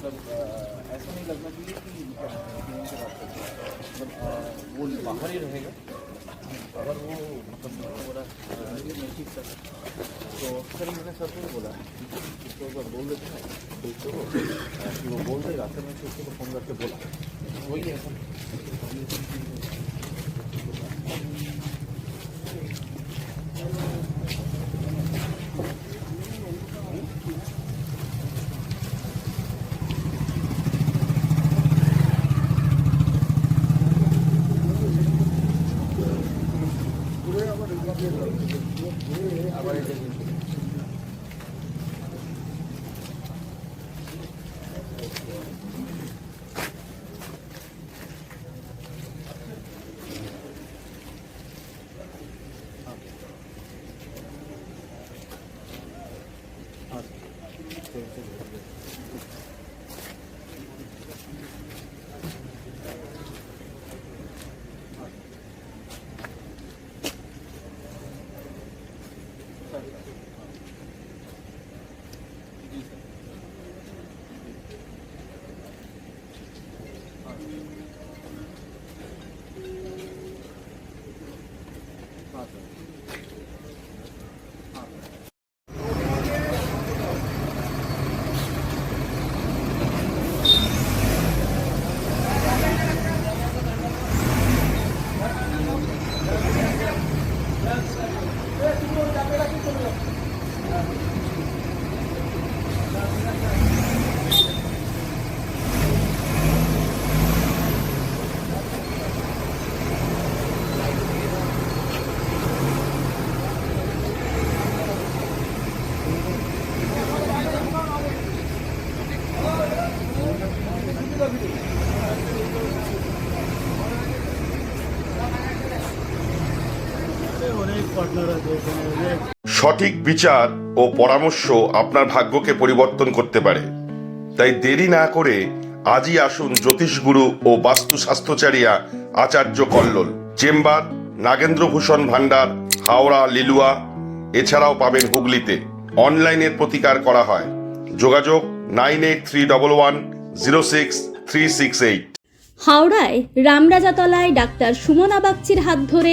मतलब से बात करते हैं। मतलब वो बाहर ही रहेगा। अगर वो मतलब बोला नहीं ठीक सर तो सर मैंने सर को बोला उसको अगर बोल देते हैं को कि वो बोल देगा फिर मैं उसको को फ़ोन करके बोला। वही है। सर আবার এটা Awesome. সঠিক বিচার ও পরামর্শ আপনার ভাগ্যকে পরিবর্তন করতে পারে। তাই দেরি না করে আজই আসুন জ্যোতিষগুরু ও বাস্তু স্বাস্থ্যচারিয়া আচার্য কল্লোল, চেম্বার, নাগেন্দ্রভূষণ ভান্ডার হাওড়া, লিলুয়া। এছাড়াও পাবেন হুগলিতে। অনলাইনের প্রতিকার করা হয়। যোগাযোগ nine eight three double one zero six three six eight. হাওড়ায় রামরাজাতলায় ডাক্তার সুমনা বাগচির হাত ধরে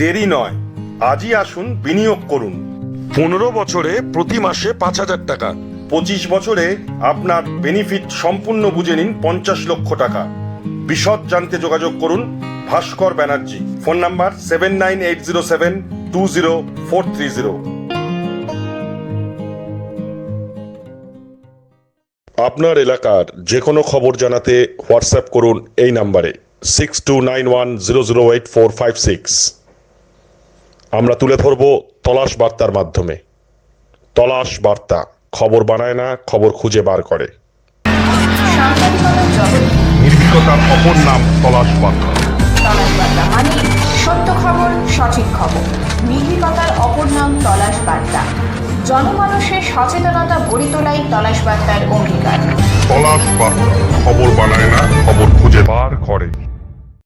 দেরি নয়। আজই আসুন বিনিয়োগ করুন। পনেরো বছরে প্রতি মাসে পাঁচ হাজার টাকা। পঁচিশ বছরে আপনার বেনিফিট সম্পূর্ণ বুঝে নিন পঞ্চাশ লক্ষ টাকা। বিশদ জানতে যোগাযোগ করুন Bhaskar Banerjee. Phone number seven nine eight zero seven two zero four three zero. আপনার এলাকার যে কোনো খবর জানাতে হোয়াটসঅ্যাপ করুন এই নাম্বারে six two nine one zero zero eight four five six আমরা তুলে ধরব তলাশ বার্তার মাধ্যমে। তলাশ বার্তা খবর বানায় না খবর খুঁজে বার করে। সাংবাদিকতার জগৎ নির্ভীকতার অপর নাম তলাশ বার্তা। তলাশ বার্তা মানে সত্য খবর সঠিক খবর। নির্ভীকতার অপর নাম তলাশ বার্তা। জনমানুষের সচেতনতা গড়ে তোলাই তলাশ বার্তার অঙ্গীকার। তলাশ বার্তা খবর বানায় না